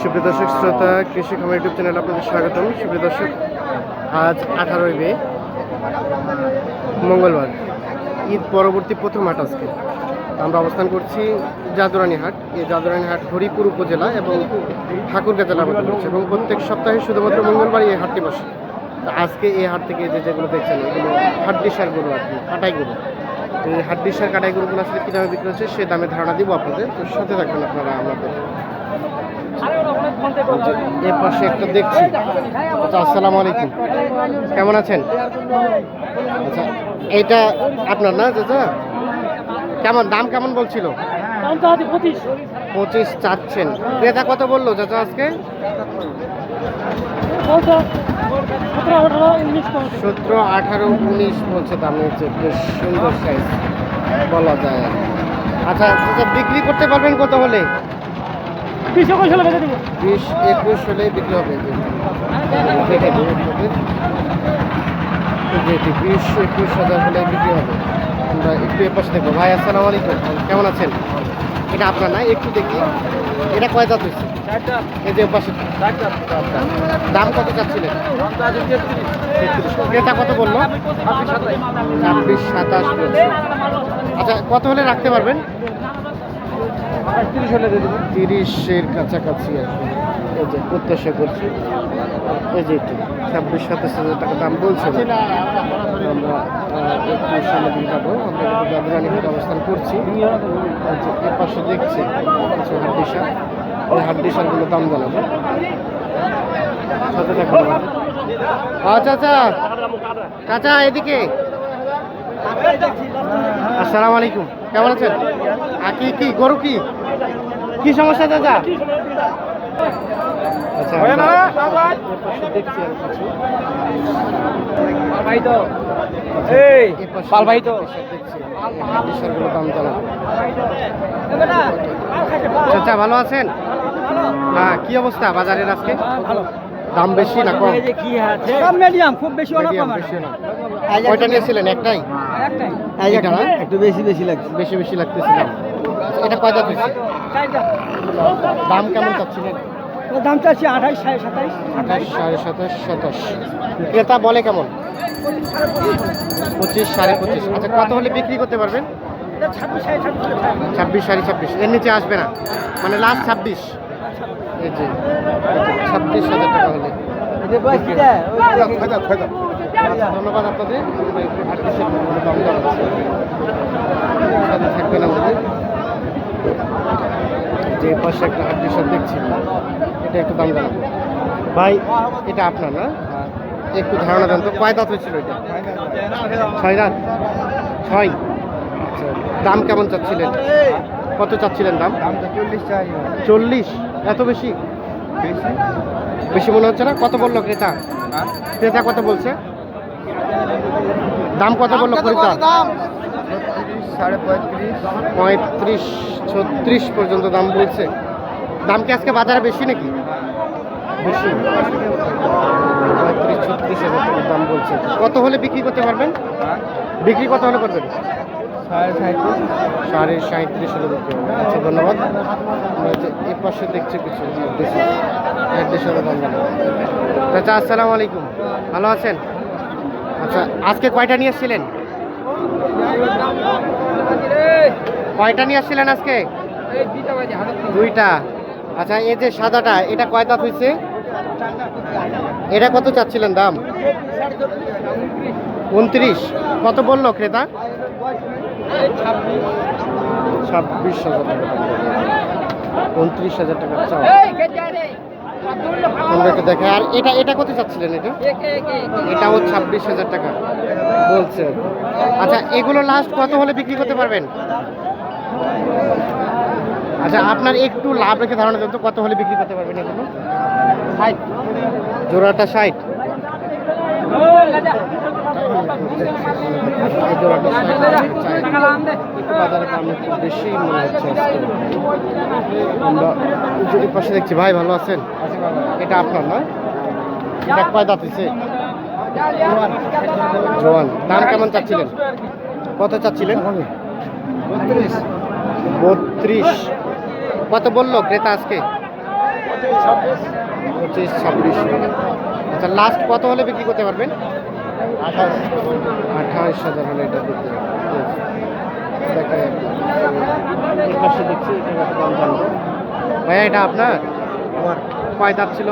সুপ্রিয় দর্শক, শ্রোতা কৃষি খামার ইউটিউব চ্যানেল আপনাদের স্বাগতম। সুপ্রিয় দর্শক, আজ আঠারোই মে, মঙ্গলবার, ঈদ পরবর্তী প্রথম হাট আজকে। আমরা অবস্থান করছি জাদুরানী হাট। এই জাদুরানী হাট হরিপুর উপজেলা এবং ঠাকুরগাঁ জেলার মধ্যে এবং প্রত্যেক সপ্তাহে শুধুমাত্র মঙ্গলবার এই হাটটি বসে। আজকে এই হাট থেকে যে যেগুলো দেখছেন, এগুলো হাড্ডিসার গরু আর কি, কাটাই গরু। তো এই হাড্ডিসার কাটাই গরুগুলো আসলে কী দামে বিক্রি হচ্ছে সে দামে ধারণা দিব আপনাদের। তো সাথে থাকবেন আপনারা আমাদের। এ পাশে একটা দেখছি। আচ্ছা আসসালামু আলাইকুম। কেমন আছেন? আচ্ছা এইটা আপনার না, চাচা? কেমন, দাম কেমন বলছিল? পঁচিশ চাচ্ছেন। ক্রেতা কত বলল, চাচা, আজকে? সতেরো, আঠারো, উনিশ বলছে দাম হচ্ছে বেশ সুন্দর সাইজ বলা যায় আচ্ছা চাচা, বিক্রি করতে পারবেন কত হলে? একুশ একুশ হলে বিক্রি হবে। আমরা একটু এ পাশে দেখব। কেমন আছেন? এটা আপনার না? একটু দেখি। এটা কয় দাঁত দাম কত চাচ্ছিলেন। ক্রেতা কত বলল? ছাব্বিশ সাতাশ। আচ্ছা কত হলে রাখতে পারবেন? তিরিশের কাছাকাছি আর কি। এই যে প্রত্যাশা করছি। এই যে এটি ছাব্বিশ সাতাশ হাজার টাকা দাম বলছে আমরা আহ, একটু সামনে দিকে যাব। আমরা কিন্তু অবস্থান করছি। আচ্ছা এর পাশে দেখছি কিছু হাড্ডিসার এই হাড্ডিসারগুলো দাম জানাব। সাথে আমাদের। আচ্ছা আচ্ছা। চাচা এদিকে। আসসালামু আলাইকুম। কেমন আছেন? আর কি কি গরু কি? কি সমস্যা দাদা আচ্ছা চাচা ভালো আছেন? হ্যাঁ কি অবস্থা বাজারের আজকে? দাম বেশি না কম? মিডিয়াম খুব বেশি অনেক কম কয়টা নিয়েছিলেন? একটাই? এইটা না? একটু বেশি বেশি লাগছে বেশি বেশি লাগতেছিল আচ্ছা, এটা কয় হয়েছে দাম কেমন চাচ্ছিলেন দাম চাচ্ছি আঠাইশ সাড়ে সাতাইশ আঠাশ সাড়ে সাতাশ সাতাশ ক্রেতা বলে কেমন পঁচিশ সাড়ে পঁচিশ আচ্ছা কত হলে বিক্রি করতে পারবেন ছাব্বিশ সাড়ে ছাব্বিশ এর নিচে আসবে না মানে লাস্ট ছাব্বিশ ছাব্বিশ হাজার টাকা হলে আচ্ছা, ধন্যবাদ আপনাদের। একটু দাম সাথে থাকবেন আমাদের যে পাশে একটা হাটকেশের দেখছি এটা একটু দাম জানাব। ভাই। এটা আপনার না? একটু ধারণা দেন তো কয় দাঁত হয়েছিল এটা? ছয় দাঁত? ছয়? আচ্ছা দাম কেমন চাচ্ছিলেন? কত চাচ্ছিলেন দাম? চল্লিশ। চাই চল্লিশ এত বেশি? বেশি? বেশি মনে হচ্ছে না? কত বলল ক্রেতা? ক্রেতা কত বলছে? দাম কত বলল ক্রেতা সাড়ে পঁয়ত্রিশ। পঁয়ত্রিশ ছত্রিশ পর্যন্ত দাম বলছে। দাম কি আজকে বাজারে বেশি নাকি? বেশি। পঁয়ত্রিশ ছত্রিশ হাজার টাকার দাম বলছে। কত হলে বিক্রি করতে পারবেন? বিক্রি কত হলে করবেন? সাড়ে সাঁত্রিশ সাড়ে সাঁত্রিশ হলে বিক্রি হবে। আচ্ছা ধন্যবাদ। এ পাশে দেখছি কিছু দেশে এক দেশের দাম জানাব চাচা আসসালামু আলাইকুম। ভালো আছেন? আচ্ছা আজকে কয়টা নিয়ে এসেছিলেন কয়টা নিয়ে আসছিলেন আজকে? দুইটা। আচ্ছা এই যে সাদাটা, এটা কয় দাঁত হয়েছে এটা কত চাচ্ছিলেন দাম? উনত্রিশ। কত বলল ক্রেতা? ছাব্বিশ হাজার টাকা। উনত্রিশ হাজার টাকা আমরা একটু দেখে। আর এটা এটা কত চাচ্ছিলেন এটা? এটাও ছাব্বিশ হাজার টাকা। বলছে। আচ্ছা এগুলো লাস্ট কত হলে বিক্রি করতে পারবেন? আচ্ছা আপনার একটু লাভ রেখে ধারণা দেন তো কত হলে বিক্রি করতে পারবেন এগুলো? ষাট। জোড়াটা ষাট। বেশি মনে হচ্ছে পাশে দেখছি ভাই ভালো আছেন এটা আপনার না এটা কয় দাঁত হয়েছে জোয়ান দাম কেমন চাচ্ছিলেন কত চাচ্ছিলেন বত্রিশ কত বলল ক্রেতা আজকে পঁচিশ ছাব্বিশ আচ্ছা লাস্ট কত হলে বিক্রি করতে পারবেন? আঠাশ আঠাশ হাজার হলে এটা দিতে পাশে দেখছি দাম জানব। ভাইয়া এটা আপনার? আমার। কয় দাঁত ছিল?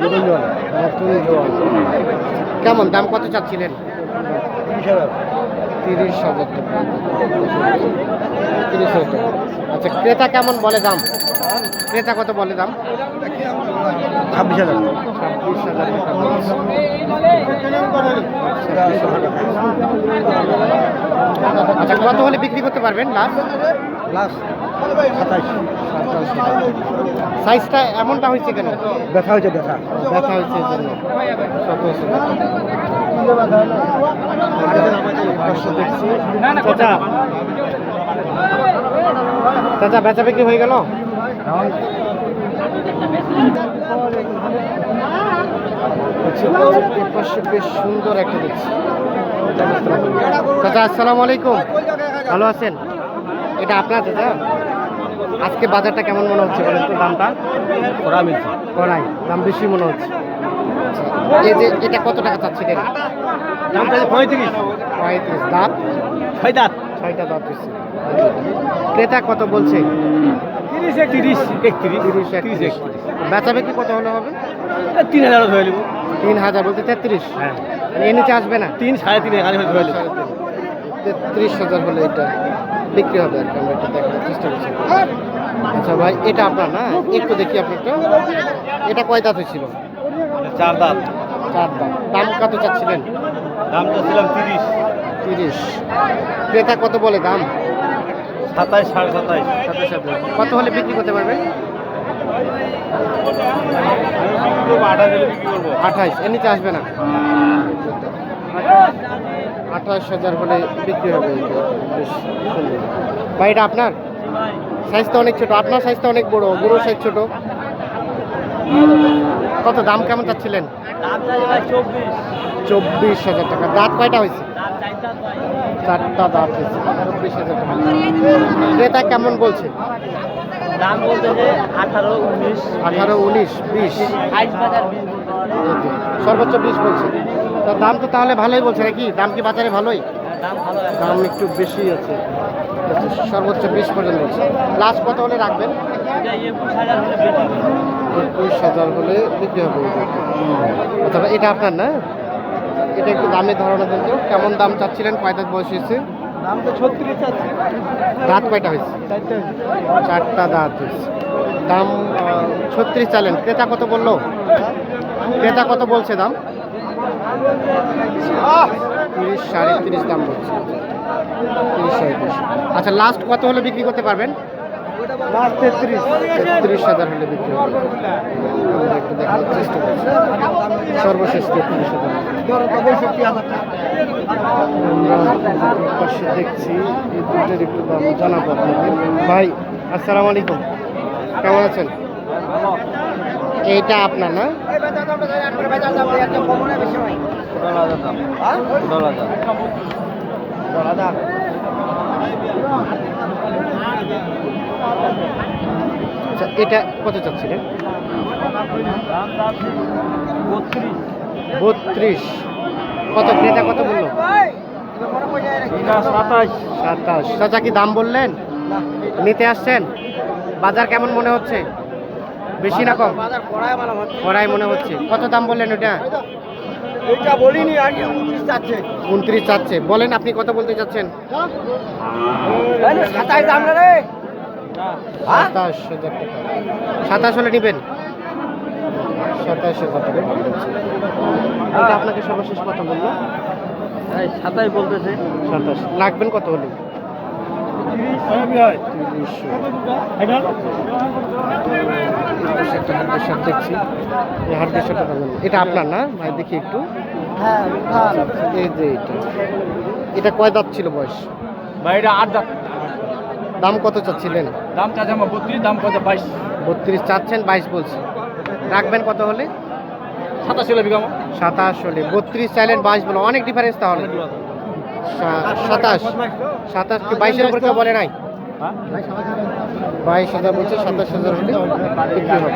নতুন জল নতুন জোয়ান কেমন দাম কত চাচ্ছিলেন? তিরিশ হাজার। তিরিশ হাজার টাকা তিরিশ হাজার টাকা আচ্ছা ক্রেতা কেমন বলে দাম? ক্রেতা কত বলে দাম? ছাব্বিশ হাজার। ছাব্বিশ হাজার আচ্ছা কত হলে বিক্রি করতে পারবেন লাস্ট লাস্ট সাতাইশ। সাইজটা এমনটা হয়েছে কেন? ব্যথা হয়েছে ব্যথা। ব্যথা হয়েছে জন্য। চাচা। চাচা বেচা বিক্রি হয়ে গেল? আচ্ছা, বেশ সুন্দর একটা দেখছি। চাচা আসসালামু আলাইকুম। ভালো আছেন? এটা আপনার চাচা? আজকে বাজারটা কেমন মনে হচ্ছে বলেন তো দামটা? দাম বেশি মনে হচ্ছে। আচ্ছা, এই যে এটা কত টাকা চাচ্ছে চাচ্ছিলেন দাম পঁয়ত্রিশ। পঁয়ত্রিশ দাঁত? ছয় দাঁত। ছয়টা দাঁত হচ্ছে ক্রেতা কত বলছে? তিরিশ একত্রিশ একত্রিশ তিরিশ একত্রিশ। বেচা বিক্রি কত হলে হবে? তিন হাজার ধরে নেব। তিন হাজার বলতে তেত্রিশ? হ্যাঁ। এর নিচে আসবে না? তিন সাড়ে তিন হাজার ধরে নেব। তেত্রিশ হাজার হলে এটা বিক্রি হবে আর কি আমরা এটা দেখার চেষ্টা করছি। আচ্ছা ভাই এটা আপনার না? একটু দেখি আপনারটা। এটা কয় দাঁত হয়েছিল চার দাঁত। চার দাঁত। দাম কত চাচ্ছিলেন? দাম চাচ্ছিলাম তিরিশ। তিরিশ। ক্রেতা কত বলে দাম? সাতাইশ সাড়ে সাতাইশ। সাথে কত হলে বিক্রি করতে পারবে আঠাশ হলে বিক্রি করব আঠাইশ। এর নিচে আসবে না? আঠাশ হাজার হলে বিক্রি হবে। এটা। ভাই এটা আপনার? সাইজ তো অনেক ছোট। আপনার সাইজ তো অনেক বড়। বড় সাইজ ছোট। কত দাম কেমন চাচ্ছিলেন? চব্বিশ। হাজার টাকা। দাঁত কয়টা হয়েছে? চারটা দাঁত হয়েছে। চব্বিশ হাজার টাকা। ক্রেতা কেমন বলছে? দাম বলতে আঠারো উনিশ আঠারো উনিশ বিশ। সর্বোচ্চ বিশ বলছে। তা দাম তো তাহলে ভালোই বলছে নাকি? দাম কি বাজারে ভালোই? দাম একটু বেশি আছে। সর্বোচ্চ বিশ পর্যন্ত বলছে। লাস্ট কত হলে রাখবেন? একুশ হাজার হলে বিক্রি হবে অথবা এটা আপনার না? এটা একটু দামে ধারণা দেন তো। কেমন দাম চাচ্ছিলেন? কয় দাঁত বয়স হয়েছে? দাম তো ছত্রিশ আছে। দাঁত কয়টা হয়েছে? চারটা দাঁত হয়েছে। দাম ছত্রিশ চালেন। ক্রেতা কত বলল? ক্রেতা কত বলছে দাম? তিরিশ সাড়ে তিরিশ দাম বলছে। তিরিশ সাড়ে তিরিশ। আচ্ছা লাস্ট কত হলে বিক্রি করতে পারবেন? তেত্রিশ হাজার হলে বিক্রি হবে। সর্বশেষ হাজার। দেখছি, এই একটু দাম ভাই, আসসালামু আলাইকুম। কেমন আছেন? এইটা আপনার না? আচ্ছা এটা কত চাচ্ছিলেন? বত্রিশ। কত ক্রেতা কত বলল সাতাশ। সাতাশ চাচা কি দাম বললেন? নিতে আসছেন? বাজার কেমন মনে হচ্ছে? বেশি না কম? কড়াই মনে হচ্ছে। কত দাম বললেন ওটা? বলিনি উনত্রিশ চাচ্ছে। উনত্রিশ চাচ্ছে। বলেন আপনি কত বলতে চাচ্ছেন? সাতাশ দাম রে। সাতাশ হাজার টাকা। সাতাশ হলে নেবেন? সাতাশ হাজার টাকা। আপনাকে সর্বশেষ কত বলল সাতাশ বলতেছে। সাতাশ। লাগবেন কত হলে? এটা আপনার না? ভাই দেখি একটু। হ্যাঁ এই যে এটা। এটা কয় দাঁত ছিল বয়স? ভাই এটা আট দাম দাম কত চাচ্ছিলেন? দাম চাচ্ছে আমার বত্রিশ দাম কত বাইশ। বত্রিশ চাচ্ছেন বাইশ বলছি। রাখবেন কত হলে? সাতাশ হলে বিঘা সাতাশ হলে। বত্রিশ চাইলেন বাইশ বলে অনেক ডিফারেন্স তাহলে। সাতাশ। সাতাশ কি বাইশের উপর কেউ বলে নাই? বাইশ হাজার বলছে সাতাশ হাজার হলে বিক্রি হবে।